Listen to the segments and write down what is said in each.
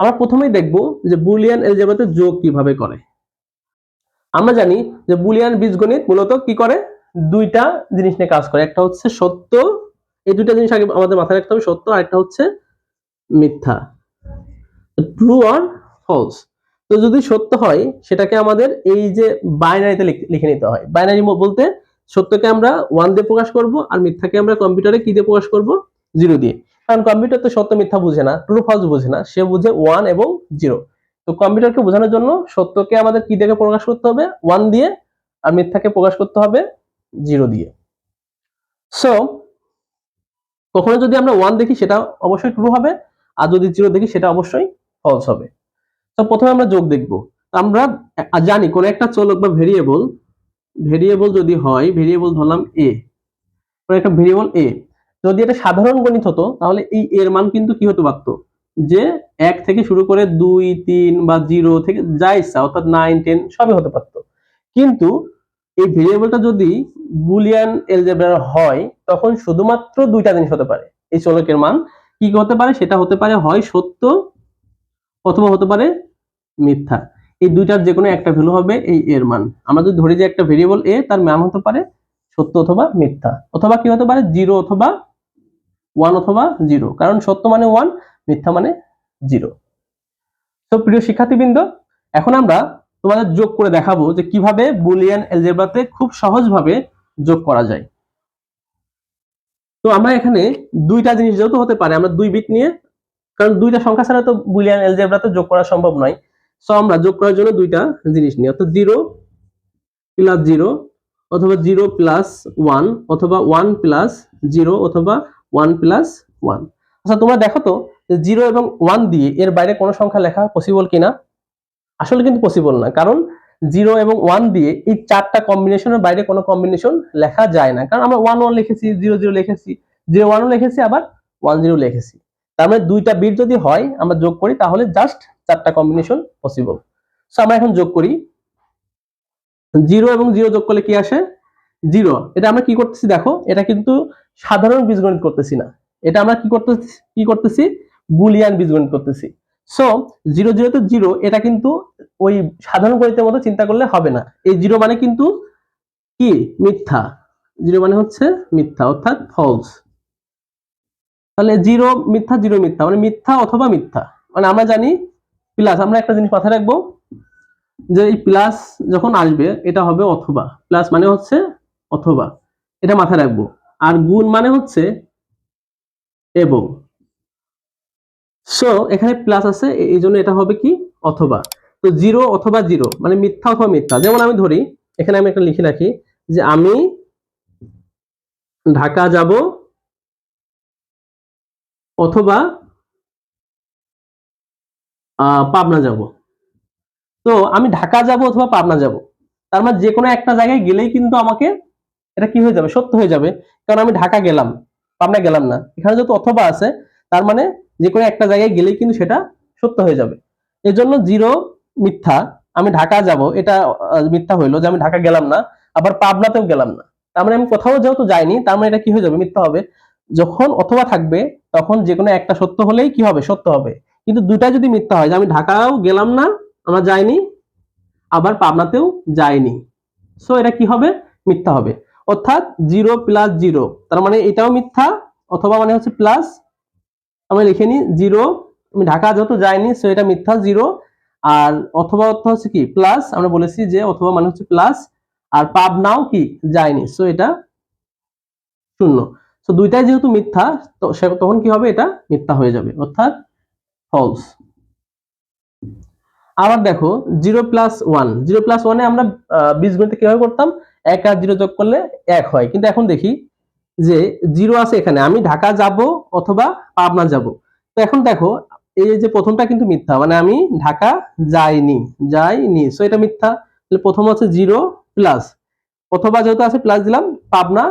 আমরা প্রথমেই দেখব যে বুলিয়ান এলজেব্রাতে যোগ কীভাবে করে। আমরা জানি যে বুলিয়ান বীজগণিত মূলত কি করে? দুইটা জিনিস নিয়ে কাজ করে। একটা হচ্ছে সত্য। এই দুইটা জিনিস আগে আমাদের মাথায় রাখতে হবে, সত্য আর একটা হচ্ছে মিথ্যা। ট্রু আর ফলস? তো যদি সত্য হয়, সেটাকে আমাদের এই যে বাইনারিতে লিখে নিতে হয়। বাইনারি বলতে সত্যকে আমরা ওয়ান দিয়ে প্রকাশ করব আর মিথ্যাকে আমরা কম্পিউটারে কি দিয়ে প্রকাশ করব? জিরো দিয়ে। কারণ কম্পিউটার তো সত্য মিথ্যা বুঝে না ট্রু ফলস বুঝে না, সে বুঝে ওয়ান এবং জিরো তো কম্পিউটারকে বোঝানোর জন্য সত্যকে আমাদের কি দেখে প্রকাশ করতে হবে? ওয়ান দিয়ে আর মিথ্যাকে প্রকাশ করতে হবে জিরো দিয়ে। সো কখনো যদি আমরা ওয়ান দেখি সেটা অবশ্যই ট্রু হবে, আর যদি জিরো দেখি সেটা অবশ্যই ফলস হবে। তো প্রথমে আমরা যোগ দেখব। আমরা জানি কোন একটা চলক বা ভেরিয়েবল ভেরিয়েবল যদি হয় ভেরিয়েবল ধরলাম এ একটা ভেরিয়েবল এ যদি এটা সাধারণ গণিত হতো, তাহলে এই এর মান কিন্তু কি হতে পারতো যে এক থেকে শুরু করে দুই, তিন বা জিরো থেকে যা ইচ্ছা, অর্থাৎ নাইন, টেন, সবই হতে পারতো। কিন্তু এই ভেরিয়েবলটা যদি বুলিয়ান এলজেব্রার হয়, তখন শুধুমাত্র দুইটা জিনিস হতে পারে। এই চলকের মান কি হতে পারে? সেটা হতে পারে হয় সত্য অথবা হতে পারে মিথ্যা। এই দুইটার যে কোনো একটা ভ্যালু হবে এই এর মান। আমরা যদি ধরি যে একটা ভেরিয়েবল এ তার মান হতে পারে সত্য অথবা মিথ্যা। অথবা কি হতে পারে? জিরো অথবা ওয়ান অথবা জিরো কারণ সত্য মানে ওয়ান মিথ্যা মানে জিরো তো প্রিয় শিক্ষার্থীবৃন্দ, এখন আমরা তোমাদের যোগ করে দেখাবো যে কীভাবে বুলিয়ান এলজেব্রাতে খুব সহজভাবে যোগ করা যায়। তো আমরা এখানে দুইটা জিনিস যেহেতু হতে পারে, আমরা দুই বিট নিয়ে, কারণ দুইটা সংখ্যা ছাড়া তো বুলিয়ান এলজেব্রাতে যোগ করা সম্ভব নয়। সো আমরা যোগ করার জন্য দুইটা জিনিস নিই, অর্থাৎ জিরো প্লাস জিরো অথবা জিরো প্লাস ওয়ান অথবা ওয়ান প্লাস জিরো অথবা ওয়ান প্লাস ওয়ান। আচ্ছা তোমরা দেখো তো জিরো এবং ওয়ান দিয়ে এর বাইরে কোনো সংখ্যা লেখা পসিবল কিনা? আসলে কিন্তু পসিবল না, কারণ জিরো এবং ওয়ান দিয়ে এই চারটা কম্বিনেশনের বাইরে কোনো কম্বিনেশন লেখা যায় না। কারণ আমরা ওয়ান ওয়ান লিখেছি, জিরো জিরো লিখেছি, জিরো ওয়ানও লিখেছি, আবার ওয়ান জিরো লিখেছি। তার মানে দুইটা বিট যদি হয়, আমরা যোগ করি, তাহলে জাস্ট চারটা কম্বিনেশন পসিবল সো আমরা এখন যোগ করি। জিরো এবং জিরো যোগ করলে কি আসে? জিরো। এটা আমরা কি করতেছি দেখো, এটা কিন্তু সাধারণ বীজগণিত করতেছি না। এটা আমরা কি করতেছি কি করতেছি? বুলিয়ান বীজগণিত করতেছি। সো জিরো জিরো তো জিরো, এটা কিন্তু ওই সাধারণ গণিতের মতো চিন্তা করলে হবে না। এই জিরো মানে কিন্তু কি? মিথ্যা। জিরো মানে হচ্ছে মিথ্যা, অর্থাৎ ফলস তাহলে জিরো মিথ্যা জিরো মিথ্যা মানে মিথ্যা অথবা মিথ্যা। মানে আমরা জানি, প্লাস আমরা একটা জিনিস মাথায় রাখব যে এই প্লাস যখন আসবে, এটা হবে অথবা। প্লাস মানে হচ্ছে অথবা। এটা মাথায় রাখব। আর গুণ মানে হচ্ছে এবং। সো এখানে প্লাস আছে এই জন্য এটা হবে কি? অথবা। তো জিরো অথবা জিরো মানে মিথ্যা অথবা মিথ্যা। যেমন আমি ধরি, এখানে আমি একটা লিখে রাখি যে আমি ঢাকা যাব অথবা পাবনা যাব। তো আমি ঢাকা যাব অথবা পাবনা যাব। তার মানে যে কোনো একটা জায়গায় গেলেই কিন্তু আমাকে এটা কি হয়ে যাবে? সত্য হয়ে যাবে। কারণ আমি ঢাকা গেলাম, পাবনা গেলাম না। এখানে যেহেতু অথবা আছে, তার মানে যে কোনো একটা জায়গায় গেলেই কিন্তু সেটা সত্য হয়ে যাবে। এই জন্য জিরো মিথ্যা, আমি ঢাকা যাব। এটা মিথ্যা হইল যে আমি ঢাকা গেলাম না, আবার পাবনাতেও গেলাম না। তার মানে আমি কোথাও যেহেতু যাইনি, তার মানে এটা কি হয়ে যাবে? মিথ্যা হবে। যখন অথবা থাকবে, তখন যে কোনো একটা সত্য হলেই কি হবে? সত্য হবে। কিন্তু দুটা যদি মিথ্যা হয় যে আমি ঢাকাও গেলাম না আমরা যাইনি, আবার পাবনাতেও যাইনি। সো এটা কি হবে? মিথ্যা হবে। অর্থাৎ জিরো প্লাস জিরো, তার মানে এটাও মিথ্যা, অথবা মানে হচ্ছে প্লাস আমরা লিখে নিই জিরো। আমি ঢাকা যত যাইনি সো এটা মিথ্যা, জিরো। আর অথবা অর্থ হচ্ছে কি? প্লাস আমরা বলেছি যে অথবা মানে হচ্ছে প্লাস আর পাবনাও কি? যায়নি সো এটা শূন্য। সো দুইটাই যেহেতু মিথ্যা, তো তখন কি হবে? এটা মিথ্যা হয়ে যাবে। অর্থাৎ ফলস আবার দেখো zero plus one zero plus ওয়ানে আমরা বীজগণিতে কীভাবে করতাম? এক আর জিরো যোগ করলে এক হয়। কিন্তু এখন দেখি যে জিরো আছে এখানে। আমি ঢাকা যাব অথবা পাবনা যাব। তো এখন দেখো, এই যে প্রথমটা কিন্তু মিথ্যা। মানে আমি ঢাকা যাইনি যাইনি। সো এটা মিথ্যা। তাহলে প্রথম হচ্ছে জিরো প্লাস অথবা যেহেতু আছে প্লাস দিলাম, পাবনা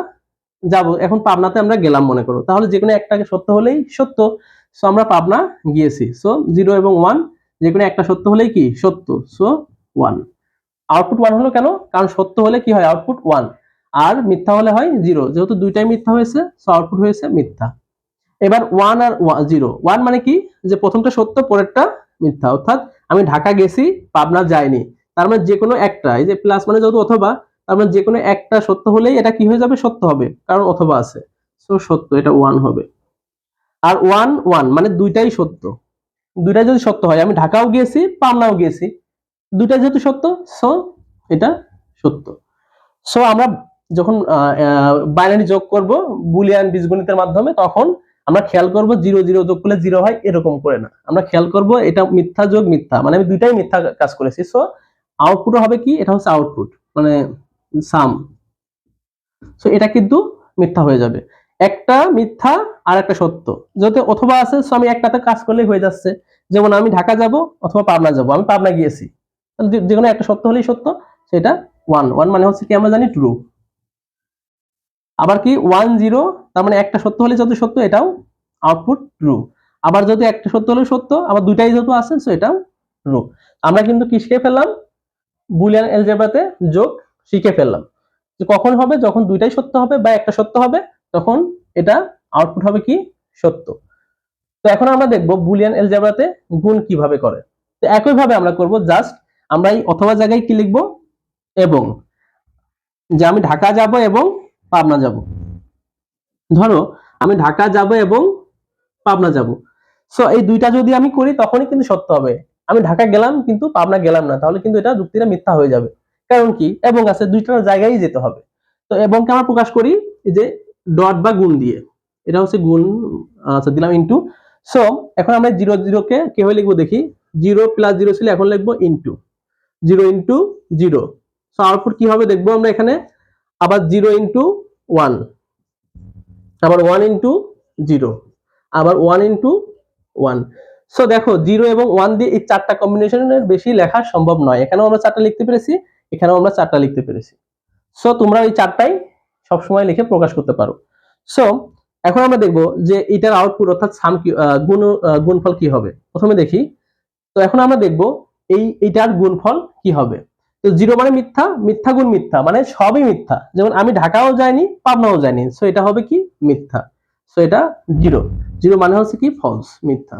যাব। এখন পাবনাতে আমরা গেলাম মনে করো। তাহলে যে কোনো একটাকে সত্য হলেই সত্য। সো আমরা পাবনা গিয়েছি। সো জিরো এবং ওয়ান যে কোনো একটা সত্য হলেই কি? সত্য। সো ওয়ান আউটপুট ওয়ান হলো কেন? কারণ সত্য হলে কি হয়? আউটপুট ওয়ান আর মিথ্যা হলে হয় জিরো যেহেতু দুইটাই মিথ্যা হয়েছে সো আউটপুট হয়েছে মিথ্যা। এবার ওয়ান আর জিরো ওয়ান মানে কি? যে প্রথমটা সত্য, পরেরটা মিথ্যা। অর্থাৎ আমি ঢাকা গেছি, পাবনা যাইনি। তার মানে যে কোনো একটা, এই যে প্লাস মানে যেহেতু অথবা, তার মানে যে কোনো একটা সত্য হলেই এটা কি হয়ে যাবে? সত্য হবে। কারণ অথবা আছে। সো সত্য, এটা ওয়ান হবে। আর ওয়ান ওয়ান মানে দুইটাই সত্য। দুইটাই যদি সত্য হয়, আমি ঢাকাও গিয়েছি পাবনাও গিয়েছি দুইটাই যেহেতু সত্য সো এটা সত্য সো আমরা যখন বাইনারি যোগ করব, বুলিয়ান বীজগণিতের মাধ্যমে, তখন আমরা খেয়াল করব জিরো জিরো যোগ করলে জিরো হয়, এরকম করে না। আমরা খেয়াল করব এটা মিথ্যা যোগ মিথ্যা মানে আমি দুইটাই মিথ্যা কাজ করেছি। সো আউটপুট হবে কি? এটা হচ্ছে আউটপুট মানে সাম সো এটা কিন্তু মিথ্যা হয়ে যাবে। একটা মিথ্যা আর একটা সত্য। যেহেতু অথবা আছে সো আমি একটাতে কাজ করলেই হয়ে যাচ্ছে। যেমন আমি ঢাকা যাব অথবা পাবনা যাব, আমি পাবনা গিয়েছি। তাহলে যে- কোনো একটা সত্য হলেই সত্য, সেটা ওয়ান ওয়ান মানে হচ্ছে কি আমরা জানি ট্রু আবার কি ওয়ান জিরো তার মানে একটা সত্য হলে যত সত্য, এটাও আউটপুট ট্রু আবার যদি একটা সত্য হলে সত্য, আবার দুইটাই যত আছে সো এটাও ট্রু আমরা কিন্তু কি শিখে ফেললাম? বুলিয়ান এলজেব্রাতে যোগ শিখে ফেললাম। যে কখন হবে, যখন দুইটাই সত্য হবে বা একটা সত্য হবে তখন এটা আউটপুট হবে কি? সত্য। তো এখন আমরা দেখব বুলিয়ান এলজেব্রাতে গুণ কীভাবে করে। তো একই ভাবে আমরা করব জাস্ট আমরা এই অথবা জায়গায় কি লিখব? এবং। যে আমি ঢাকা যাব এবং পাবনা যাব। ধরো, আমি ঢাকা যাব এবং পাবনা যাব। সো এই দুইটা যদি আমি করি, তখনই কিন্তু সত্য হবে। আমি ঢাকা গেলাম, কিন্তু পাবনা গেলাম না। তাহলে কিন্তু এটা যুক্তিটা মিথ্যা হয়ে যাবে। কারণ কি? এবং আছে দুইটার জায়গায় যেতে হবে। তো এবংকে আমরা প্রকাশ করি? যে ডট বা গুণ দিয়ে। এটা হচ্ছে গুণ আচ্ছা দিলাম ইনটু সো এখন আমরা জিরো জিরোকে কীভাবে লিখব দেখি? জিরো প্লাস জিরো ছিল এখন লিখব into zero into zero so output কি হবে দেখব আমরা এখানে? আবার জিরো ইনটু ওয়ান আবার ওয়ান ইনটু জিরো আবার ওয়ান ইনটু ওয়ান সো দেখো জিরো এবং ওয়ান দিয়ে এই চারটা কম্বিনেশনের বেশি লেখা সম্ভব নয়। এখানেও আমরা চারটা লিখতে পেরেছি, এখানেও আমরা চারটা লিখতে পেরেছি। সো তোমরা এই চারটাই সবসময় লিখে প্রকাশ করতে পারো। সো এখন আমরা দেখব যে এটার আউটপুট অর্থাৎ সাম কি গুণ গুণফল কি হবে। প্রথমে দেখি। তো এখন আমরা দেখব এই এটার গুণফল কি হবে। তো জিরো মানে মিথ্যা মিথ্যা গুণ মিথ্যা মানে সবই মিথ্যা। যেমন আমি ঢাকাও যাইনি, পাবনাও যাইনি সো এটা হবে কি? মিথ্যা। সো এটা জিরো জিরো মানে হচ্ছে কি? ফলস মিথ্যা।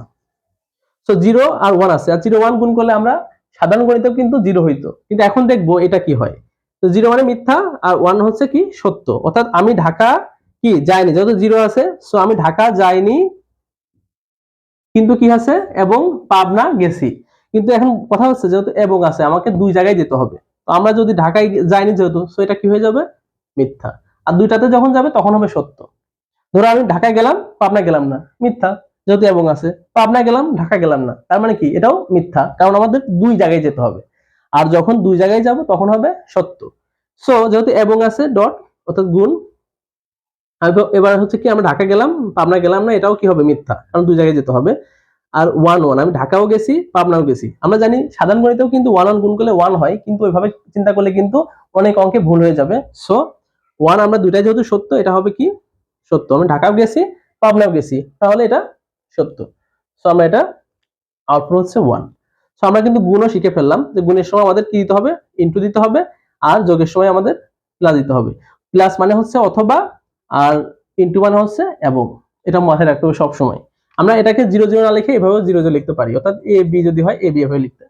সো জিরো আর ওয়ান আছে। আর জিরো ওয়ান গুণ করলে আমরা সাধারণ গণিতেও কিন্তু জিরো হইতো। কিন্তু এখন দেখব এটা কি হয়। তো জিরো মানে মিথ্যা আর ওয়ান হচ্ছে কি সত্য। অর্থাৎ আমি ঢাকা কি যাইনি, যেহেতু জিরো আছে সো আমি ঢাকা যাইনি, কিন্তু কি আছে? এবং পাবনা গেছি। কিন্তু এখন কথা হচ্ছে যেহেতু এবং আছে, আমাকে দুই জায়গায় যেতে হবে। তো আমরা যদি ঢাকায় যাইনি যেহেতু সো এটা কি হয়ে যাবে? মিথ্যা। আর দুইটাতে যখন যাবে, তখন হবে সত্য। ধরো আমি ঢাকায় গেলাম, পাবনা গেলাম না, মিথ্যা। যেহেতু এবং আছে, পাবনা গেলাম, ঢাকা গেলাম না, তার মানে কি? এটাও মিথ্যা, কারণ আমাদের দুই জায়গায় যেতে হবে। আর যখন দুই জায়গায় যাব, তখন হবে সত্য। সো যেহেতু এবং আছে ডট অর্থাৎ গুণ এবার- হচ্ছে কি, আমরা ঢাকা গেলাম, পাবনা গেলাম না, এটাও কি হবে মিথ্যা, কারণ দুই জায়গায় যেতে হবে। আর ওয়ান ওয়ান আমি ঢাকাও গেছি, পাবনাও গেছি। আমরা জানি সাধারণ গণিতেও কিন্তু ওয়ান ওয়ান গুণ করলে ওয়ান হয়, কিন্তু ওইভাবে চিন্তা করলে কিন্তু অনেক অঙ্কে ভুল হয়ে যাবে। সো ওয়ান আমরা দুইটাই যেহেতু সত্য, এটা হবে কি? সত্য। আমি ঢাকাও গেছি, পাবনাও গেছি, তাহলে এটা সত্য। সো আমরা এটা আউটপুট হচ্ছে ওয়ান সো আমরা কিন্তু গুণও শিখে ফেললাম যে গুণের সময় আমাদের কি দিতে হবে? ইনটু দিতে হবে আর যোগের সময় আমাদের প্লাস দিতে হবে। প্লাস মানে হচ্ছে অথবা আর ইনটু মানে হচ্ছে এবং এটা মাথায় রাখতে হবে সব সময় আমরা এটাকে জিরো জিরো না লিখে এভাবে জিরো জিরো লিখতে পারি। অর্থাৎ এ বি যদি হয় এ বি এভাবে লিখতে।